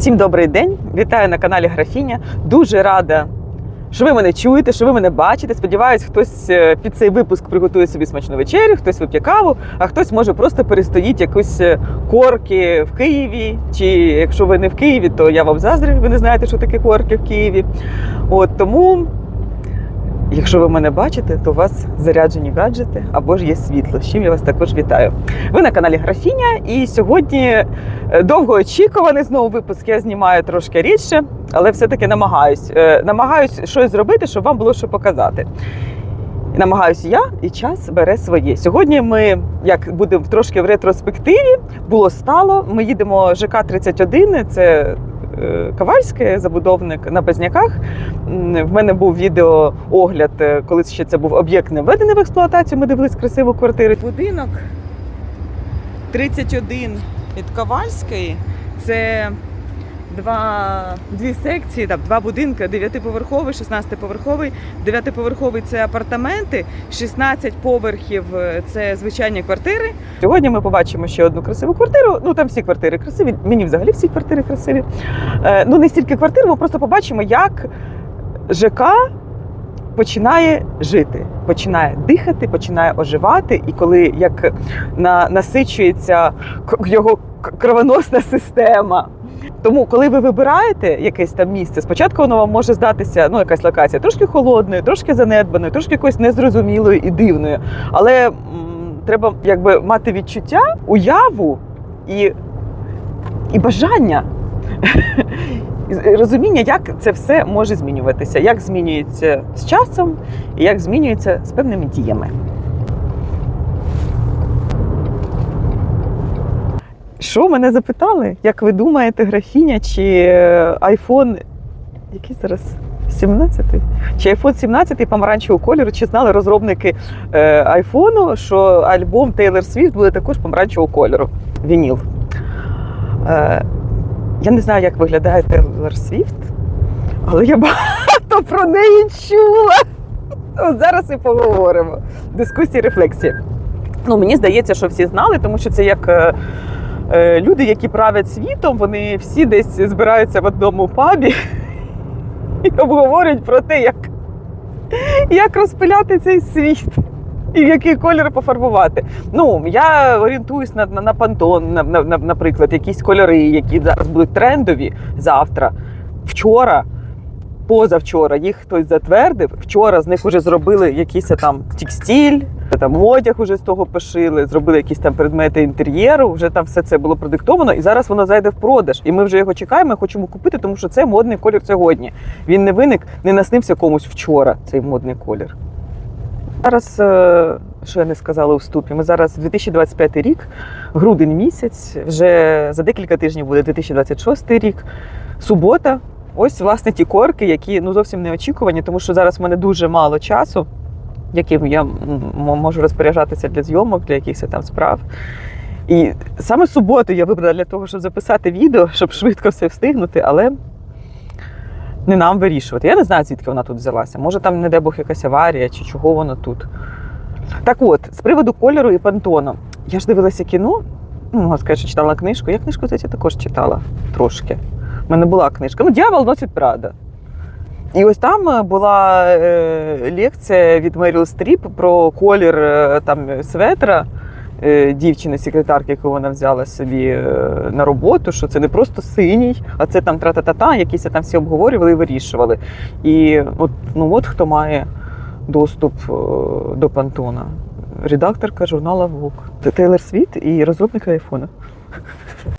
Всім добрий день! Вітаю на каналі Графіня. Дуже рада, що ви мене чуєте, що ви мене бачите. Сподіваюсь, хтось е, під цей випуск приготує собі смачну вечерю, хтось вип'є каву, а хтось може просто перестоїть якусь е, корки в Києві. Чи якщо ви не в Києві, то я вам заздрю, ви не знаєте, що таке корки в Києві. От тому. Якщо ви мене бачите, то у вас заряджені гаджети або ж є світло, з чим я вас також вітаю. Ви на каналі Графіня, і сьогодні е, довгоочікуваний знову випуск. Я знімаю трошки рідше, але все-таки намагаюсь. Е, Намагаюсь щось зробити, щоб вам було що показати. Намагаюся я, і час бере своє. Сьогодні ми, як будемо трошки в ретроспективі, було стало. Ми їдемо ЖК 31 це е, Ковальське, забудовник на Безняках. В мене був відеоогляд, е, коли ще це був об'єкт не введений в експлуатацію. Ми дивились красиву квартиру. Будинок 31 від Ковальської. Це два, дві секції, там, два будинки, 9-поверховий, 16-поверховий. 9-поверховий це апартаменти, 16 поверхів це звичайні квартири. Сьогодні ми побачимо ще одну красиву квартиру. Ну там всі квартири красиві. Мені взагалі всі квартири красиві. Е, ну не стільки квартир, ми просто побачимо, як ЖК починає жити, починає дихати, починає оживати. І коли як на, насичується його кровоносна система. Тому, коли ви вибираєте якесь там місце, спочатку воно вам може здатися, ну, якась локація трошки холодною, трошки занедбаною, трошки якоюсь незрозумілою і дивною. Але м, треба якби мати відчуття, уяву і, і бажання. Розуміння, як це все може змінюватися, як змінюється з часом і як змінюється з певними діями. Що мене запитали? Як ви думаєте, графіня чи е, iPhone, який зараз 17? Чи iPhone 17 помаранчевого кольору? Чи знали розробники е, айфону, що альбом Taylor Swift буде також помаранчевого кольору? Вініл. Е, я не знаю, як виглядає Taylor Swift, але я багато про неї чула. От зараз і поговоримо. Дискусії, рефлексії. Ну, мені здається, що всі знали, тому що це як е, е, люди, які правлять світом, вони всі десь збираються в одному пабі і обговорюють про те, як, як розпиляти цей світ. І в який колір пофарбувати. Ну, я орієнтуюсь на, на, на пантон, на, на, наприклад, якісь кольори, які зараз будуть трендові завтра. Вчора, позавчора їх хтось затвердив. Вчора з них вже зробили якийсь там текстиль, там одяг уже з того пошили, зробили якісь там предмети інтер'єру. Вже там все це було продиктовано, і зараз воно зайде в продаж. І ми вже його чекаємо, хочемо купити, тому що це модний колір сьогодні. Він не виник, не наснився комусь вчора. Цей модний колір. Зараз, е, що я не сказала у вступі, ми зараз 2025 рік, грудень місяць, вже за декілька тижнів буде 2026 рік, субота. Ось, власне, ті корки, які ну, зовсім не очікувані, тому що зараз в мене дуже мало часу, яким я можу розпоряджатися для зйомок, для якихось там справ. І саме суботу я вибрала для того, щоб записати відео, щоб швидко все встигнути, але не нам вирішувати. Я не знаю, звідки вона тут взялася. Може, там, не дай Бог, якась аварія чи чого воно тут. Так от, з приводу кольору і пантону. Я ж дивилася кіно, ну, можна що читала книжку. Я книжку, здається, також читала трошки. У мене була книжка. Ну, дьявол носить Прада. І ось там е, була е, лекція від Меріл Стріп про колір е, там, светра дівчини-секретарки, яку вона взяла собі на роботу, що це не просто синій, а це там тра-та-та-та, якісь там всі обговорювали і вирішували. І от, ну, от хто має доступ до Пантона. Редакторка журнала Vogue. Тейлор Світ і розробник айфона.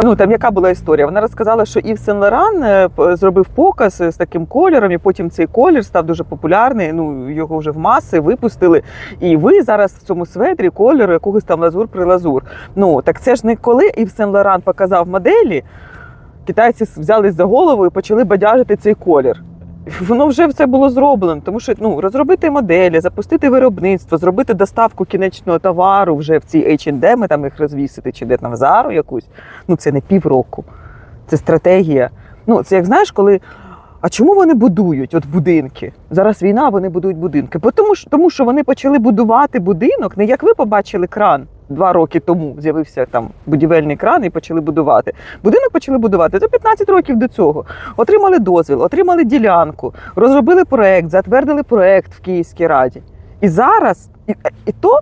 Ну там яка була історія? Вона розказала, що Ів Сен Лоран е, зробив показ з таким кольором, і потім цей колір став дуже популярний. Ну його вже в маси випустили. І ви зараз в цьому светрі кольору якогось там лазур при лазур. Ну так це ж не коли Ів Сен Лоран показав моделі. Китайці взялись за голову і почали бадяжити цей колір. Воно вже все було зроблено, тому що ну розробити моделі, запустити виробництво, зробити доставку кінечного товару вже в ці H&M, там їх розвісити, чи де там зару якусь. Ну це не півроку. Це стратегія. Ну це як знаєш, коли. А чому вони будують от будинки? Зараз війна, вони будують будинки. Бо Тому, що- тому що вони почали будувати будинок, не як ви побачили кран два роки тому з'явився там будівельний кран і почали будувати. Будинок почали будувати за 15 років до цього. Отримали дозвіл, отримали ділянку, розробили проект, затвердили проект в Київській раді. І зараз, і, і то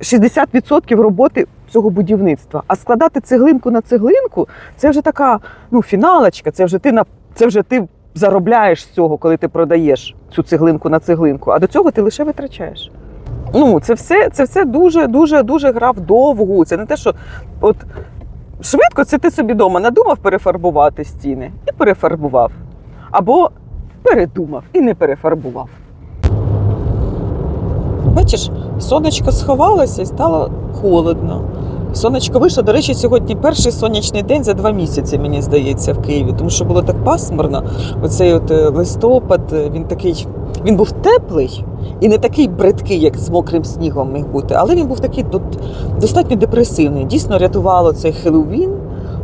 60% роботи цього будівництва. А складати цеглинку на цеглинку це вже така ну, фіналочка, це вже ти на це вже ти заробляєш з цього, коли ти продаєш цю цеглинку на цеглинку, а до цього ти лише витрачаєш. Ну, це все, це все дуже, дуже, дуже гра вдовгу. Це не те, що от швидко це ти собі вдома надумав перефарбувати стіни і перефарбував. Або передумав і не перефарбував. Бачиш, сонечко сховалося і стало холодно. Сонечко вийшло. До речі, сьогодні перший сонячний день за два місяці, мені здається, в Києві, тому що було так пасмурно. Оцей от е, листопад, е, він такий, він був теплий і не такий бридкий, як з мокрим снігом міг бути, але він був такий дот- достатньо депресивний. Дійсно рятувало цей Хеллоуін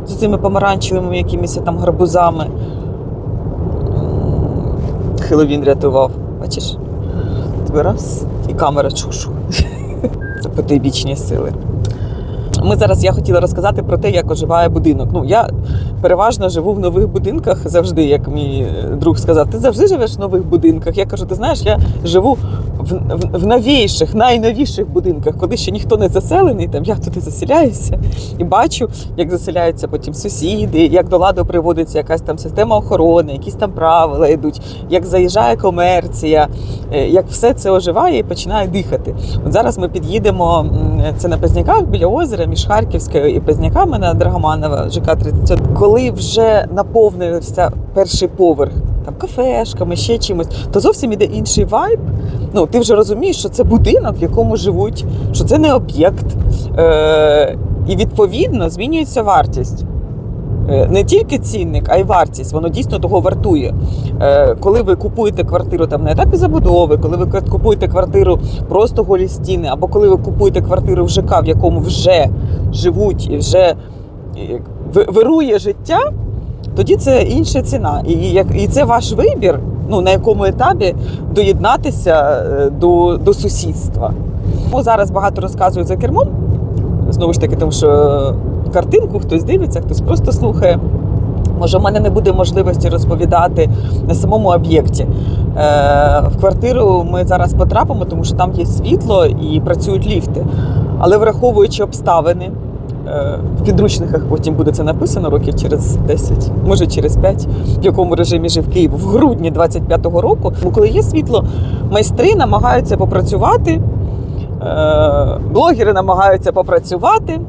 з цими помаранчевими якимись там гарбузами. Хеллоуін рятував. Бачиш? Тебе раз і камера чушу. Це потойбічні сили. Ми зараз я хотіла розказати про те, як оживає будинок. Ну я переважно живу в нових будинках завжди, як мій е, друг сказав, ти завжди живеш в нових будинках. Я кажу, ти знаєш, я живу в, в, в новіших, найновіших будинках, коли ще ніхто не заселений. Там я туди заселяюся і бачу, як заселяються потім сусіди, як до ладу приводиться якась там система охорони, якісь там правила йдуть, як заїжджає комерція, е, як все це оживає і починає дихати. От зараз ми під'їдемо це на Пезняках біля озера між Харківською і Пезняками на Драгоманова ЖК 30. Коли вже наповнився перший поверх там кафешками, ще чимось, то зовсім іде інший вайб. Ну ти вже розумієш, що це будинок, в якому живуть, що це не об'єкт. Е- і відповідно змінюється вартість. Е, Не тільки цінник, а й вартість. Воно дійсно того вартує. Е, Коли ви купуєте квартиру там на етапі забудови, коли ви купуєте квартиру просто голі стіни, або коли ви купуєте квартиру в ЖК, в якому вже живуть і вже вирує життя, тоді це інша ціна. І, це ваш вибір, ну, на якому етапі доєднатися е, до, до сусідства. Зараз багато розказують за кермом. Знову ж таки, тому що картинку хтось дивиться, хтось просто слухає. Може, в мене не буде можливості розповідати на самому об'єкті. Е, в квартиру ми зараз потрапимо, тому що там є світло і працюють ліфти. Але враховуючи обставини, е, в підручниках потім буде це написано років через 10, може через 5, в якому режимі жив Київ в грудні 25-го року. Коли є світло, майстри намагаються попрацювати, е, блогери намагаються попрацювати.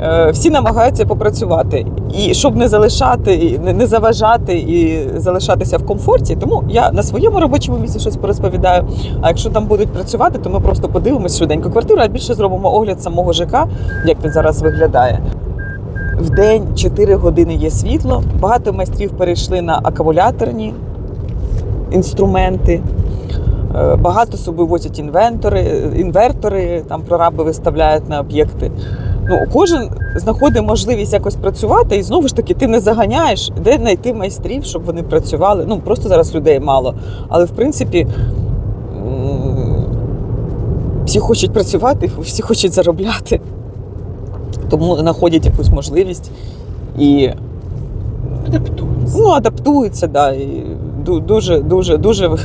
Е, Всі намагаються попрацювати, і щоб не залишати, не- заважати і залишатися в комфорті. Тому я на своєму робочому місці щось порозповідаю. А якщо там будуть працювати, то ми просто подивимось швиденько квартиру, а більше зробимо огляд самого ЖК, як він зараз виглядає. В день 4 години є світло. Багато майстрів перейшли на акумуляторні інструменти. Е, Багато собі возять інвентори, інвертори, там прораби виставляють на об'єкти. Ну, кожен знаходить можливість якось працювати, і знову ж таки, ти не заганяєш, де знайти майстрів, щоб вони працювали. Ну просто зараз людей мало. Але в принципі всі хочуть працювати, всі хочуть заробляти. Тому знаходять якусь можливість і адаптуються. ну, адаптуються, да, і дуже, дуже, дуже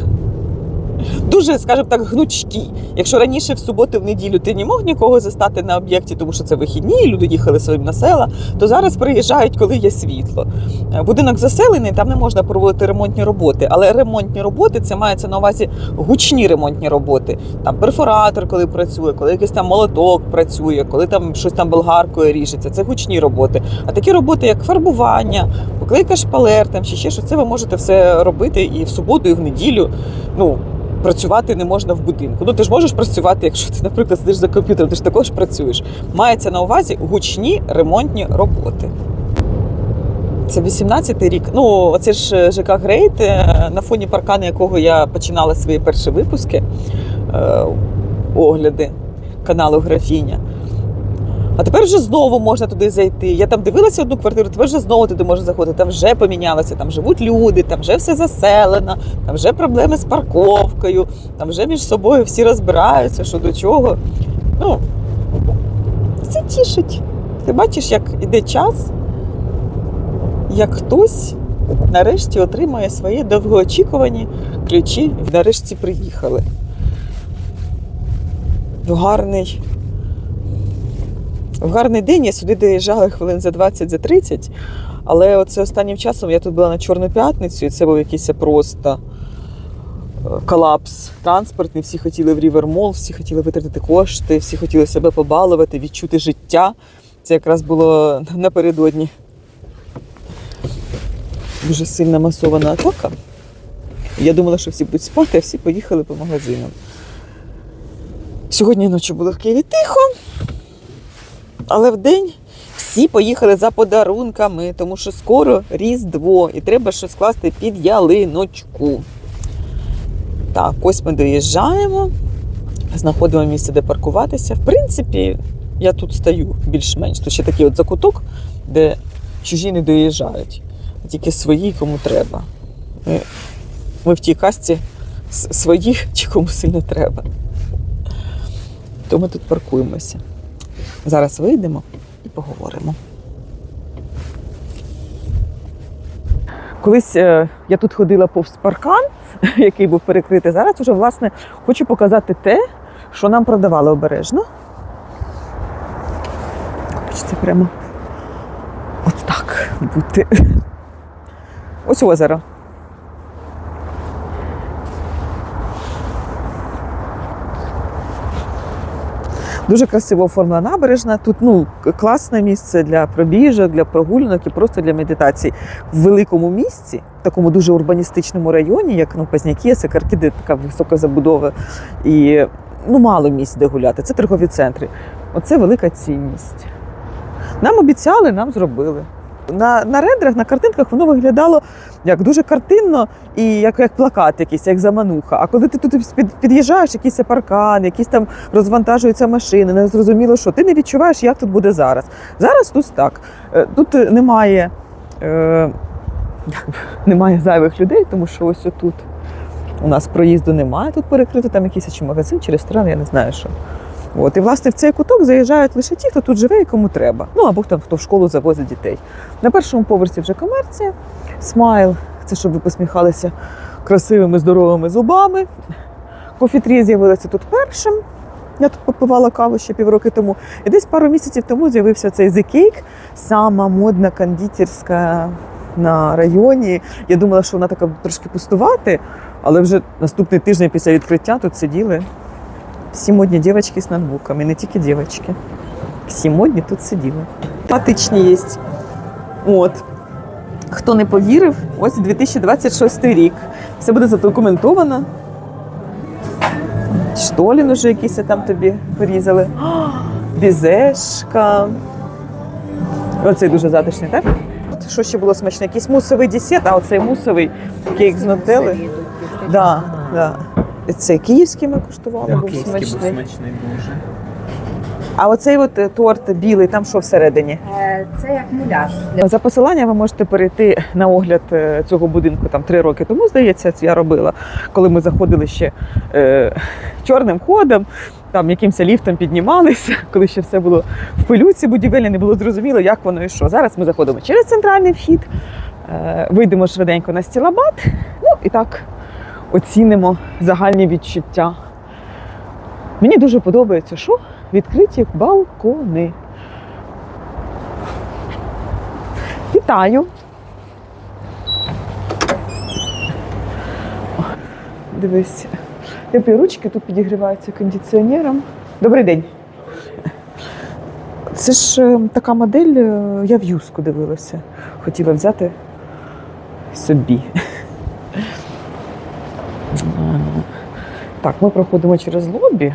дуже, скажімо так, гнучкі. Якщо раніше в суботу, в неділю ти не мог нікого застати на об'єкті, тому що це вихідні, люди їхали своїм на села, то зараз приїжджають, коли є світло. Е, Будинок заселений, там не можна проводити ремонтні роботи, але ремонтні роботи це мається на увазі гучні ремонтні роботи. Там перфоратор, коли працює, коли якийсь там молоток працює, коли там щось там болгаркою ріжеться. Це гучні роботи. А такі роботи, як фарбування, поклейка шпалер, там чи ще щось, це ви можете все робити і в суботу, і в неділю. Ну, працювати не можна в будинку. Ну ти ж можеш працювати, якщо ти, наприклад, сидиш за комп'ютером, ти ж також працюєш. Мається на увазі гучні ремонтні роботи. Це 18-й рік. Ну, це ж ЖК Грейт, е, на фоні паркану якого я починала свої перші випуски, е, огляди каналу Графіня. А тепер вже знову можна туди зайти. Я там дивилася одну квартиру, тепер вже знову туди можна заходити. Там вже помінялося, там живуть люди, там вже все заселено, там вже проблеми з парковкою, там вже між собою всі розбираються, що до чого. Ну, Це тішить. Ти бачиш, як іде час, як хтось нарешті отримає свої довгоочікувані ключі і нарешті приїхали. Гарний, в гарний день я сюди доїжджала хвилин за 20 за 30, але оце останнім часом я тут була на Чорну п'ятницю, і це був якийсь просто е, колапс транспортний. Всі хотіли в Рівермол, всі хотіли витратити кошти, всі хотіли себе побалувати, відчути життя. Це якраз було напередодні. Дуже сильна масована атака. Я думала, що всі будуть спати, а всі поїхали по магазинам. Сьогодні ночі було в Києві тихо, але вдень всі поїхали за подарунками, тому що скоро Різдво і треба щось скласти під ялиночку. Так, ось ми доїжджаємо, знаходимо місце, де паркуватися. В принципі, я тут стою більш-менш. Тут ще такий от закуток, де чужі не доїжджають, а тільки свої, кому треба. Ми, ми в тій касті своїх чи кому сильно треба. То ми тут паркуємося. Зараз вийдемо і поговоримо. Колись е, я тут ходила повз паркан, який був перекритий. Зараз уже, власне, хочу показати те, що нам продавали обережно. Хочеться прямо от так бути. Ось озеро. Дуже красиво оформлена набережна. Тут ну, класне місце для пробіжок, для прогулянок і просто для медитації. В великому місці, в такому дуже урбаністичному районі, як ну, Пазняки, Сакарки, де така висока забудова, і ну, мало місць, де гуляти. Це торгові центри. Оце велика цінність. Нам обіцяли, нам зробили. На, на рендерах, на картинках воно виглядало як дуже картинно і як, як плакат якийсь, як замануха. А коли ти тут під, під'їжджаєш, якийсь паркан, якісь там розвантажуються машини, не зрозуміло що, ти не відчуваєш, як тут буде зараз. Зараз тут так. Е, Тут немає, е, немає зайвих людей, тому що ось отут у нас проїзду немає, тут перекрито там якийсь чи магазин, чи ресторан, я не знаю що. От, і власне в цей куток заїжджають лише ті, хто тут живе і кому треба. Ну або там хто в школу завозить дітей. На першому поверсі вже комерція, смайл це щоб ви посміхалися красивими здоровими зубами. Кофітрі з'явилася тут першим. Я тут попивала каву ще півроки тому. І десь пару місяців тому з'явився цей The Cake, сама модна кондитерська на районі. Я думала, що вона така трошки пустувати, але вже наступний тиждень після відкриття тут сиділи всі модні дівчатки з ноутбуками, не тільки дівчатки. Всі модні тут сиділи. Патичні є. От. Хто не повірив, ось 2026 рік. Все буде задокументовано. Штолін уже якісь там тобі порізали. Бізешка. Оцей дуже затишний, так? От Що ще було смачне? Якийсь мусовий десерт, а оцей мусовий кейк з нутелли. Да, да. Це київський ми куштували, був Київський був смачний. смачний дуже. А оцей от е, торт білий, там що всередині? Е, Це як муляж. За посиланням ви можете перейти на огляд е, цього будинку там три роки тому, здається, це я робила, коли ми заходили ще е, чорним ходом, там якимось ліфтом піднімалися, коли ще все було в пилюці будівельні, не було зрозуміло, як воно і що. Зараз ми заходимо через центральний вхід, е, вийдемо швиденько на стілабат, ну і так оцінимо загальні відчуття. Мені дуже подобається, що відкриті балкони. Вітаю. Дивись, теплі ручки тут підігріваються кондиціонером. Добрий день. Це ж е, така модель, е, я в юску дивилася. Хотіла взяти собі. Е, Так, ми проходимо через лобі.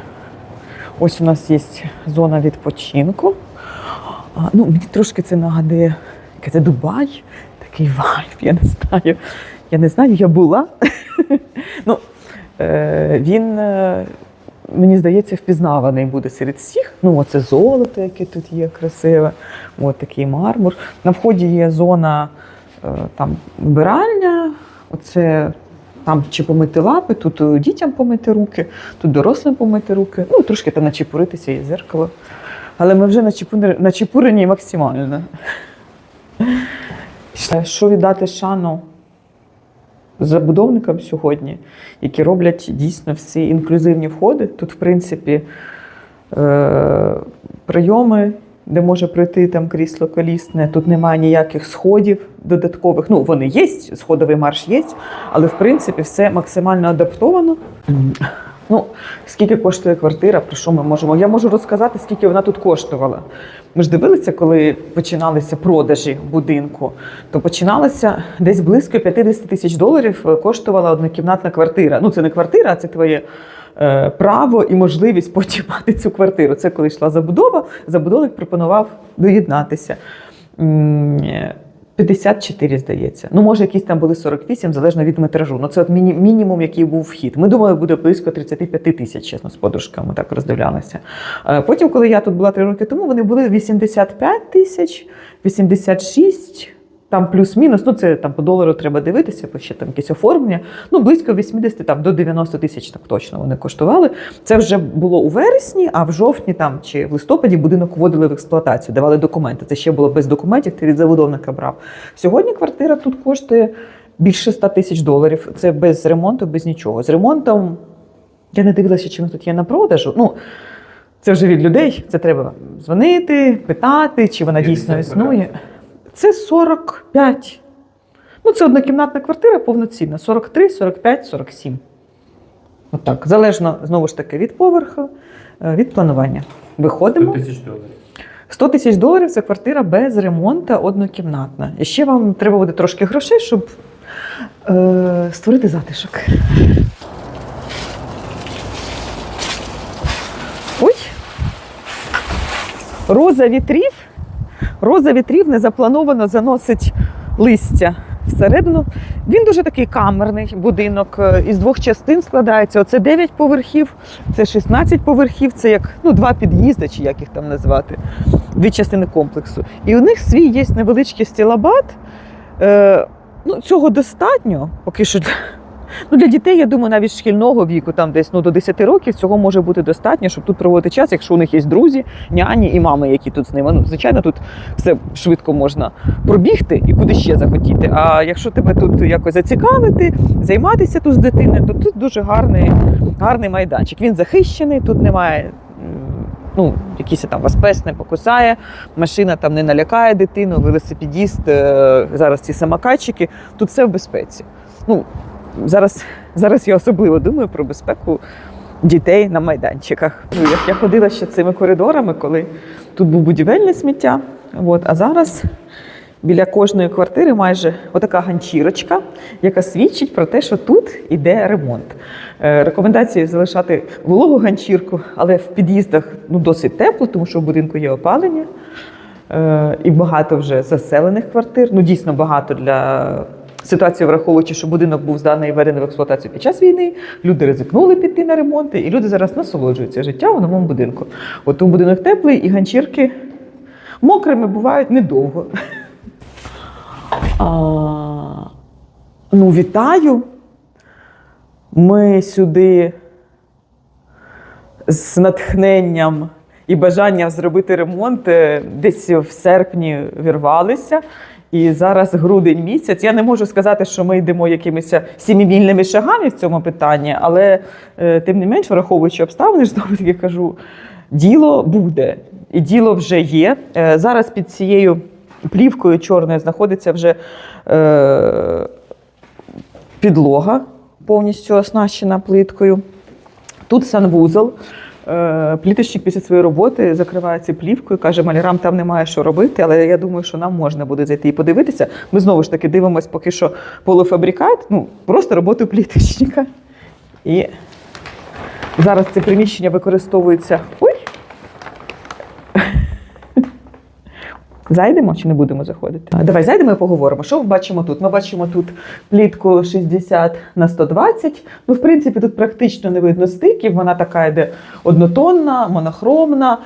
Ось у нас є зона відпочинку. Ну, мені трошки це нагадує, яке це Дубай, такий вайб, я не знаю. Я не знаю, я була. ну, е, він, е, мені здається, впізнаваний буде серед всіх. Ну, оце золото, яке тут є, красиве, от такий мармур. На вході є зона е, там, вбиральня, оце Там чи помити лапи, тут е, дітям помити руки, тут дорослим помити руки. Ну, трошки там начепуритися і зеркало. Але ми вже начепурені, максимально. Що віддати шану забудовникам сьогодні, які роблять дійсно всі інклюзивні входи. Тут, в принципі, е- прийоми, де може прийти там крісло колісне, тут немає ніяких сходів додаткових. Ну, вони є, сходовий марш є, але в принципі все максимально адаптовано. Ну, скільки коштує квартира, про що ми можемо? Я можу розказати, скільки вона тут коштувала. Ми ж дивилися, коли починалися продажі будинку, то починалося десь близько 50 тисяч доларів е, коштувала однокімнатна квартира. Ну, це не квартира, а це твоє право і можливість потім мати цю квартиру. Це коли йшла забудова, забудовник пропонував доєднатися. М, е, 54, здається. Ну, може, якісь там були 48, залежно від метражу. Ну, це от міні- мінімум, який був вхід. Ми думали, буде близько 35 тисяч, чесно, з подружками так роздивлялися. Е, Потім, коли я тут була три роки тому, вони були 85 тисяч, 86, там плюс-мінус. Ну, це там по долару треба дивитися, бо ще там якесь оформлення. Ну, близько 80 там, до 90 тисяч так точно вони коштували. Це вже було у вересні, а в жовтні там чи в листопаді будинок вводили в експлуатацію, давали документи. Це ще було без документів, ти від забудовника брав. Сьогодні квартира тут коштує більше 100 тисяч доларів. Це без ремонту, без нічого. З ремонтом я не дивилася, чи він тут є на продажу. Ну, це вже від людей. Це треба дзвонити, питати, чи вона дійсно 50 існує. Це 45. Ну, це однокімнатна квартира повноцінна. 43, 45, 47. Отак. Залежно знову ж таки від поверху, е, від планування. Виходимо. 100 тисяч доларів. 100 тисяч доларів це квартира без ремонту однокімнатна. І ще вам треба буде трошки грошей, щоб е, створити затишок. Ой. Роза вітрів. Роза вітрів незаплановано заносить листя всередину. Він дуже такий камерний будинок. е, Із двох частин складається. Оце 9 поверхів, це 16 поверхів, це як ну, два під'їзди, чи як їх там назвати, дві частини комплексу. І у них свій є невеличкий стілабат. Е, ну, цього достатньо, поки що ну, для дітей, я думаю, навіть шкільного віку, там десь ну, до 10 років, цього може бути достатньо, щоб тут проводити час, якщо у них є друзі, няні і мами, які тут з ними. Ну, звичайно, тут все швидко можна пробігти і куди ще захотіти. А якщо тебе тут якось зацікавити, займатися тут з дитиною, то тут дуже гарний, гарний майданчик. Він захищений, тут немає. Ну, якийсь там вас пес не покусає, машина там не налякає дитину, велосипедіст, е, зараз ці самокатчики, тут все в безпеці. Ну, зараз, зараз я особливо думаю про безпеку дітей на майданчиках. Ну, Як я ходила ще цими коридорами, коли тут був будівельне сміття. От, а зараз біля кожної квартири майже отака ганчірочка, яка свідчить про те, що тут іде ремонт. Е, Рекомендації залишати вологу ганчірку, але в під'їздах ну, досить тепло, тому що в будинку є опалення. Е, І багато вже заселених квартир. Ну, дійсно багато для ситуації, враховуючи, що будинок був зданий і введений в експлуатацію під час війни. Люди ризикнули піти на ремонти, і люди зараз насолоджуються життям у новому будинку. От тому будинок теплий, і ганчірки мокрими бувають недовго. А, ну, вітаю. Ми сюди з натхненням і бажанням зробити ремонт е, десь в серпні вірвалися. І зараз грудень місяць. Я не можу сказати, що ми йдемо якимись сімімільними шагами в цьому питанні, але е, тим не менш, враховуючи обставини, знову таки кажу, діло буде. І діло вже є. Е, Зараз під цією плівкою чорною знаходиться вже е, підлога, повністю оснащена плиткою. Тут санвузол. Е, Пліточник після своєї роботи закриває ці плівкою, каже, малярам там немає що робити, але я думаю, що нам можна буде зайти і подивитися. Ми знову ж таки дивимося поки що полуфабрикат, ну просто роботу пліточника. І зараз це приміщення використовується. Ой! Зайдемо чи не будемо заходити? Давай зайдемо і поговоримо. Що ми бачимо тут? Ми бачимо тут плітку 60 на 120. Ну, в принципі, тут практично не видно стиків. Вона така йде однотонна, монохромна.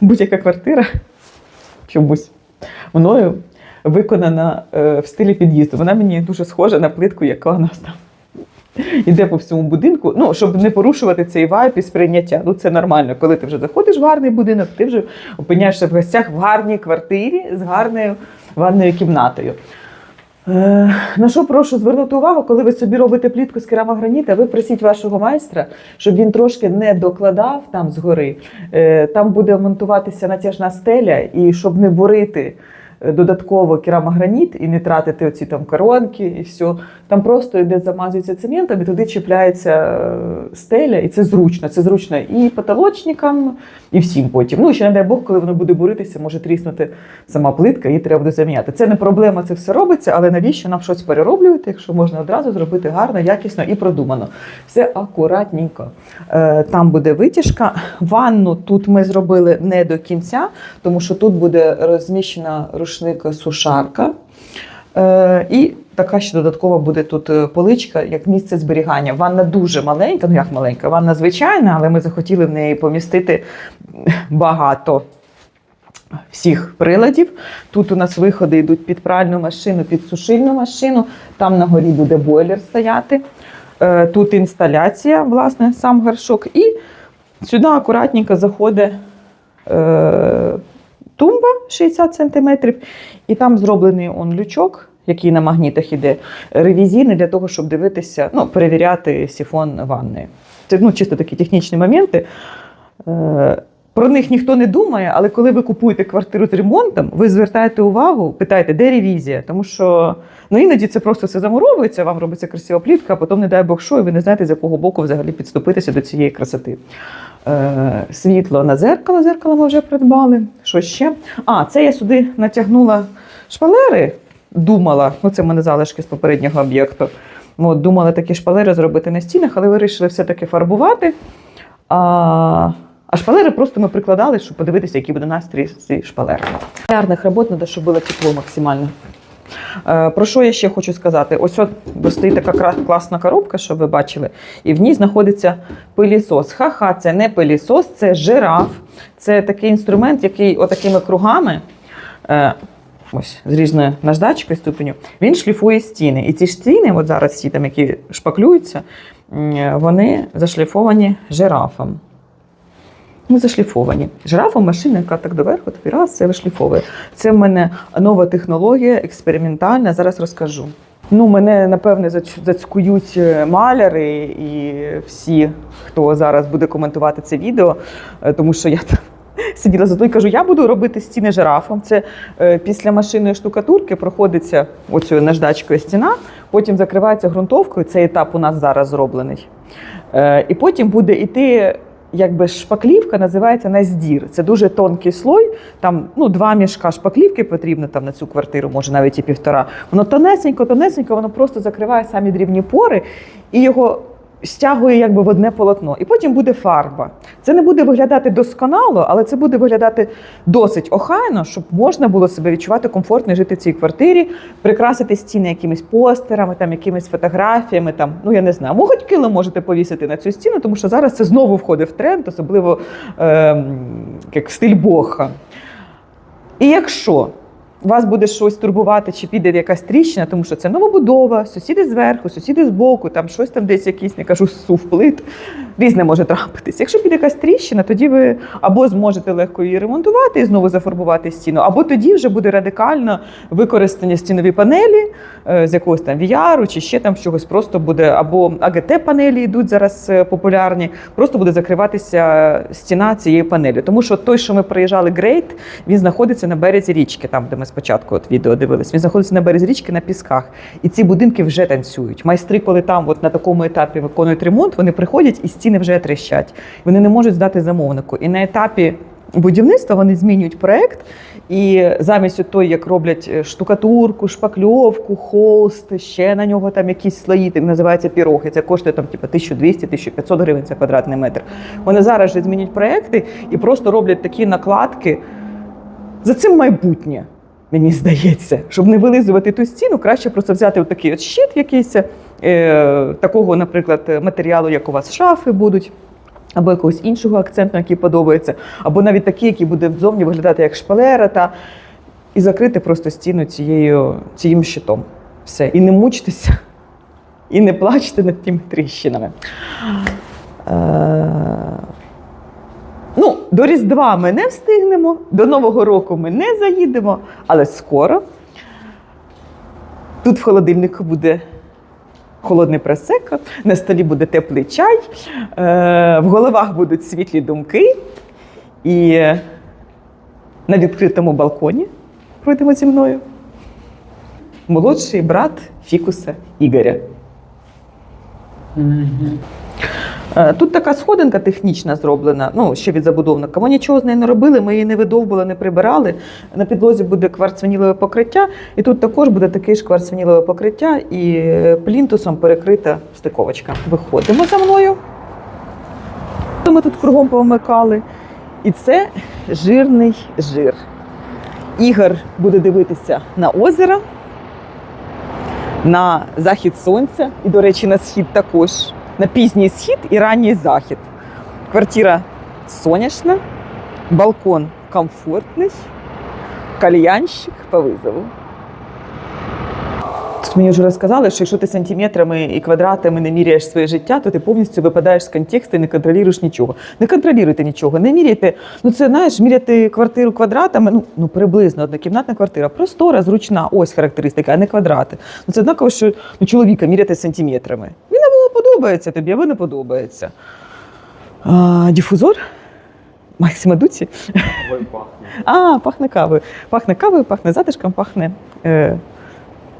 Будь-яка квартира чомусь мною виконана е, в стилі під'їзду. Вона мені дуже схожа на плитку, яка у нас там іде по всьому будинку, ну, щоб не порушувати цей вайб і сприйняття. Ну, це нормально. Коли ти вже заходиш в гарний будинок, ти вже опиняєшся в гостях в гарній квартирі з гарною ванною кімнатою. Е, На що прошу звернути увагу, коли ви собі робите плітку з керамограніта, ви просіть вашого майстра, щоб він трошки не докладав там згори. Е, Там буде монтуватися натяжна стеля, і щоб не бурити додатково керамограніт і не тратити оці там коронки і все. Там просто йде замазується цементом, і туди чіпляється е, стеля, і це зручно. Це зручно і потолочникам, і всім потім. Ну, ще не дай Бог, коли воно буде буритися, може тріснути сама плитка, її треба буде заміняти. Це не проблема, це все робиться, але навіщо нам щось перероблювати, якщо можна одразу зробити гарно, якісно і продумано. Все акуратненько. Е, Там буде витяжка. Ванну тут ми зробили не до кінця, тому що тут буде розміщена рушник-сушарка. Е, І така ще додаткова буде тут е, поличка, як місце зберігання. Ванна дуже маленька, ну як маленька, ванна звичайна, але ми захотіли в неї помістити багато всіх приладів. Тут у нас виходи йдуть під пральну машину, під сушильну машину. Там на горі буде бойлер стояти. Е, Тут інсталяція, власне, сам горшок. І сюди акуратненько заходить е, тумба 60 см, і там зроблений он лючок, який на магнітах іде, ревізійний для того, щоб дивитися, ну, перевіряти сифон ванни. Це ну, чисто такі технічні моменти. Е, Про них ніхто не думає, але коли ви купуєте квартиру з ремонтом, ви звертаєте увагу, питаєте, де ревізія? Тому що ну, іноді це просто все замуровується, вам робиться красива плітка, а потім, не дай Бог, що, і ви не знаєте, з якого боку взагалі підступитися до цієї красоти. Е, світло на зеркало, зеркало ми вже придбали. Що ще? А, це я сюди натягнула шпалери, думала, ну це в мене залишки з попереднього об'єкту. От, думала такі шпалери зробити на стінах, але вирішили все-таки фарбувати. А, а шпалери просто ми прикладали, щоб подивитися, який буде настрій з цієї шпалери. Гарних робот треба, щоб було тепло максимально. Е, Про що я ще хочу сказати? Ось от стоїть така класна коробка, що ви бачили, і в ній знаходиться пилісос. Ха-ха, це не пилісос, це жираф. Це такий інструмент, який отакими кругами. е, Ось з різною наждачкою ступеню, він шліфує стіни. І ці стіни, от зараз ці там, які шпаклюються, вони зашліфовані жирафом. Ну, зашліфовані. Жирафом машина, яка так доверху, тобі раз, це вишліфовує. Це в мене нова технологія, експериментальна. Зараз розкажу. Ну, мене напевне зацькують е, маляри і всі, хто зараз буде коментувати це відео, е, тому що я там сиділа за і кажу, я буду робити стіни жирафом. Це е, після машинної штукатурки проходиться оцю наждачкою стіна, потім закривається ґрунтовкою. Цей етап у нас зараз зроблений. І потім буде йти. Якби шпаклівка називається наздір. Це дуже тонкий слой. Там ну два мішка шпаклівки потрібно там на цю квартиру, може навіть і півтора. Воно тонесенько, тонесенько, воно просто закриває самі дрібні пори і його стягує якби в одне полотно. І потім буде фарба. Це не буде виглядати досконало, але це буде виглядати досить охайно, щоб можна було себе відчувати комфортно жити в цій квартирі, прикрасити стіни якимись постерами, там якимись фотографіями. Там ну я не знаю, Мо хоч килим можете повісити на цю стіну, тому що зараз це знову входить в тренд, особливо ем, як стиль боха. І якщо вас буде щось турбувати, чи піде якась тріщина, тому що це новобудова, сусіди зверху, сусіди збоку, там щось там десь якийсь, не кажу, сув плит, різне може трапитись. Якщо піде якась тріщина, тоді ви або зможете легко її ремонтувати і знову зафарбувати стіну, або тоді вже буде радикально використані стінові панелі е, з якогось там VR чи ще там чогось. Просто буде або АГТ-панелі йдуть зараз е, популярні, просто буде закриватися стіна цієї панелі. Тому що той, що ми приїжджали, Грейт, він знаходиться на березі річки, там де ми спочатку от відео дивились. Він знаходиться на березі річки на пісках. І ці будинки вже танцюють. Майстри, коли там от на такому етапі виконують ремонт, вони приходять і стіни вже тріщать. Вони не можуть здати замовнику. І на етапі будівництва вони змінюють проект. І замість того, як роблять е, штукатурку, шпакльовку, холст, ще на нього там якісь слої, так називається піроги. Це коштує там типу 1200-1500 гривень за квадратний метр. Вони зараз же змінюють проекти і просто роблять такі накладки. За цим майбутнє, мені здається, щоб не вилизувати ту стіну, краще просто взяти такий от щит якийсь, такого, наприклад, матеріалу, як у вас шафи будуть. Або якогось іншого акценту, який подобається, або навіть такий, який буде ззовні виглядати як шпалера, та, і закрити просто стіну цією, цим щитом. Все. І не мучитися і не плачте над тими тріщинами. Е, Ну, до Різдва ми не встигнемо, до Нового року ми не заїдемо, але скоро. Тут в холодильнику буде холодний пресек, на столі буде теплий чай, е, в головах будуть світлі думки. І на відкритому балконі пройдемо зі мною. Молодший брат Фікуса Ігоря. Е, Тут така сходинка технічна зроблена, ну ще від забудовника. Ми нічого з нею не робили, ми її не видовбували, не прибирали. На підлозі буде кварцванілове покриття, і тут також буде таке ж кварцванілове покриття і е, плінтусом перекрита стиковочка. Виходимо за мною. Ми тут кругом повмикали. І це жирний жир. Ігор буде дивитися на озеро, на захід сонця, і, до речі, на схід також, на пізній схід і ранній захід. Квартира сонячна, балкон комфортний, кальянщик по визову. Тут мені вже розказали, що якщо ти сантиметрами і квадратами не міряєш своє життя, то ти повністю випадаєш з контексту і не контролюєш нічого. Не контролюйте нічого, не міряйте. Ну це знаєш, міряти квартиру квадратами, ну, ну приблизно однокімнатна квартира, простора, зручна, ось характеристика, а не квадрати. Ну це однаково, що ну, чоловіка міряти сантиметрами. Подобається тобі, або не подобається. А, дифузор? Максима Дуці? А, пахне кавою. Пахне кавою, пахне затишком, пахне е,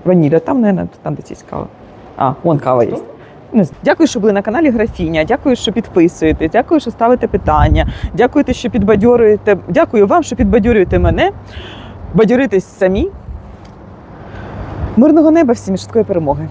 ванілля. Там, не там де ця кава. А, вон кава є. Дякую, що були на каналі Графіня. Дякую, що підписуєте. Дякую, що ставите питання. Дякую, що підбадьорюєте. Дякую вам, що підбадьорюєте мене. Бадьоритесь самі. Мирного неба всім і швидкої перемоги.